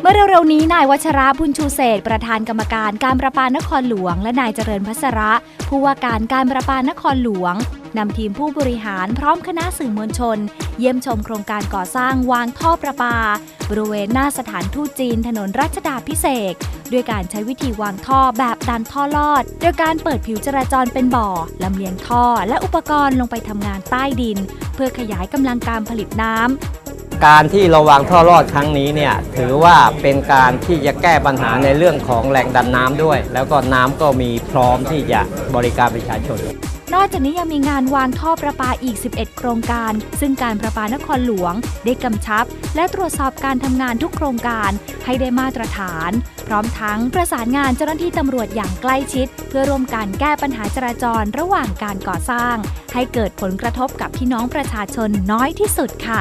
เมื่อเร็วๆนี้นายวัชระบุญชูเศษประธานกรรมการการประปานครหลวง และนายเจริญพัสระ ผู้ว่าการการประปานครหลวงนำทีมผู้บริหารพร้อมคณะสื่อมวลชน เยี่ยมชมโครงการก่อสร้างวางท่อประปา บริเวณหน้าสถานทูตจีนถนนรัชดาพิเศษด้วยการใช้วิธีวางท่อแบบดันท่อลอด โดยการเปิดผิวจราจรเป็นบ่อลำเลียงท่อและอุปกรณ์ลงไปทำงานใต้ดิน เพื่อขยายกำลังการผลิตน้ำ การที่เราวางท่อรอดครั้งนี้เนี่ยถือว่าเป็นการที่จะแก้ปัญหาในเรื่องของแหล่งดันน้ำด้วย แล้วก็น้ำก็มีพร้อมที่จะบริการประชาชน นอกจากนี้ยังมีงานวางท่อประปาอีก 11 โครงการ ซึ่งการประปานครหลวง ได้กำชับ และตรวจสอบการทำงานทุกโครงการให้ได้มาตรฐาน พร้อมทั้งประสานงานเจ้าหน้าที่ตำรวจอย่างใกล้ชิด เพื่อร่วมกันแก้ปัญหาจราจรระหว่างการก่อสร้าง ให้เกิดผลกระทบกับพี่น้องประชาชนน้อยที่สุดค่ะ